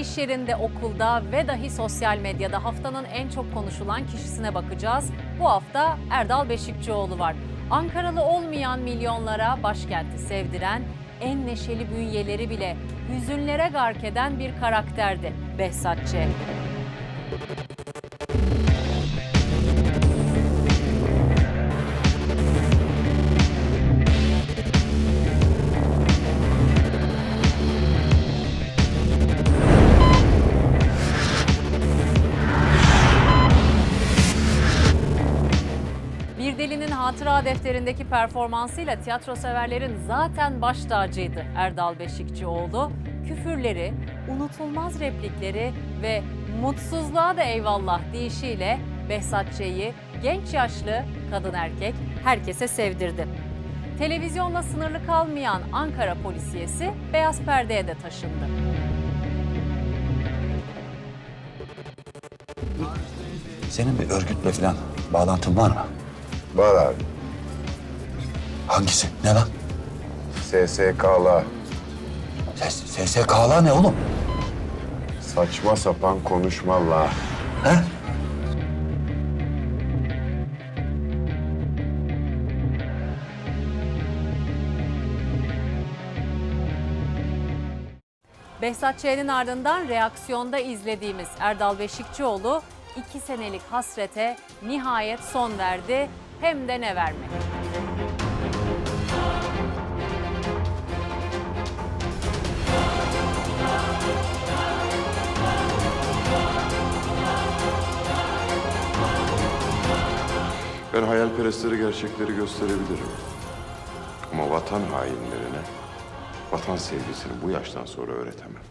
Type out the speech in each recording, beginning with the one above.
İş yerinde, okulda ve dahi sosyal medyada haftanın en çok konuşulan kişisine bakacağız. Bu hafta Erdal Beşikçioğlu var. Ankaralı olmayan milyonlara başkenti sevdiren, en neşeli bünyeleri bile hüzünlere gark eden bir karakterdi Behzat Ç. hatıra defterindeki performansıyla tiyatro severlerin zaten baş tacıydı Erdal Beşikçioğlu. Küfürleri, unutulmaz replikleri ve mutsuzluğa da eyvallah deyişiyle Behzat Ç'yi genç yaşlı, kadın erkek herkese sevdirdi. Televizyonla sınırlı kalmayan Ankara polisiyesi beyaz perdeye de taşındı. Senin bir örgütle falan bağlantın var mı? Var abi. Hangisi? Ne lan? SSK'la S- SSK'lar ne oğlum? saçma sapan konuşmalar. He? Behzat Ç'nin ardından reaksiyonda izlediğimiz Erdal Beşikçioğlu iki senelik hasrete nihayet son verdi. Hem de ne vermek. Ben hayalperestlere gerçekleri gösterebilirim. Ama vatan hainlerine vatan sevgisini bu yaştan sonra öğretemem.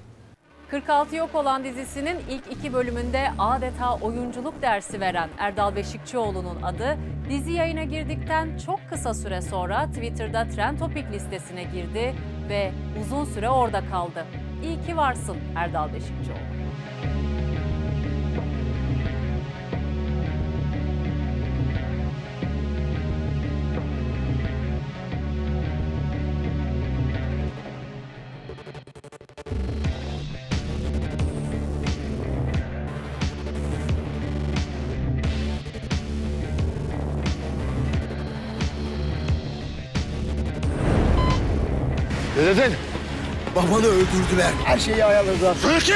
46 Yok Olan dizisinin ilk iki bölümünde adeta oyunculuk dersi veren Erdal Beşikçioğlu'nun adı dizi yayına girdikten çok kısa süre sonra Twitter'da Trend Topic listesine girdi ve uzun süre orada kaldı. İyi ki varsın Erdal Beşikçioğlu. Ne dedin? Babanı öldürdüler. Her şeyi ayarladılar. Kim?